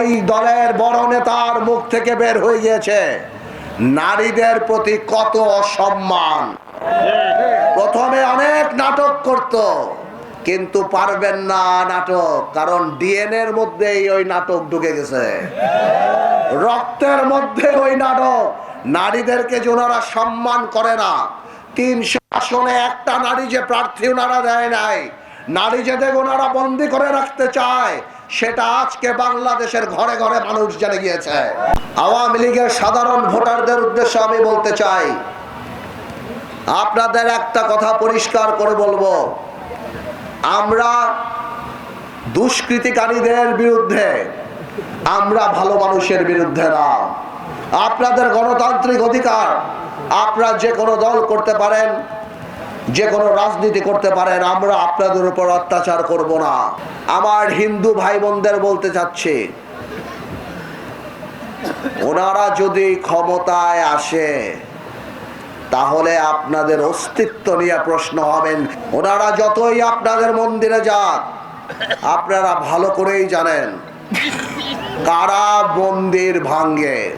ওই দলের বড় নেতার মুখ থেকে বের হয়ে গিয়েছে। নারীদের প্রতি কত অসম্মান। প্রথমে অনেক নাটক করত, কিন্তু পারবেন না নাটক, কারণ ডিএনএ এর মধ্যেই ওই নাটক ঢুকে গেছে। রক্তের মধ্যে ওই নাটক। নারীদেরকে যে ওনারা সম্মান করে না, তিনশো আসনে একটা নারী যে প্রার্থী ওনারা দেয় নাই, নারী যেদের ওনারা বন্দি করে রাখতে চায় সেটা আজকে বাংলাদেশের ঘরে ঘরে মানুষ জেনে গিয়েছে। আওয়ামী লীগের সাধারণ ভোটারদের উদ্দেশ্যে আমি বলতে চাই, আপনাদের একটা কথা পরিষ্কার করে বলব। আমরা দুষ্কৃতিকারীদের বিরুদ্ধে, আমরা ভালো মানুষের বিরুদ্ধে না। আপনাদের গণতান্ত্রিক অধিকার আপনারা যে কোনো দল করতে পারেন যে কোনো রাজনীতি করতে পারেন আমরা আপনাদের উপর অত্যাচার করব না। আমার হিন্দু ভাই বোনদের বলতে চাচ্ছি, ওনারা যদি ক্ষমতায় আসে, তাহলে আপনাদের অস্তিত্ব নিয়ে প্রশ্ন হবেন ওনারা যতই আপনাদের মন্দিরে যান আপনারা ভালো করেই জানেন কারা মন্দির ভাঙ্গে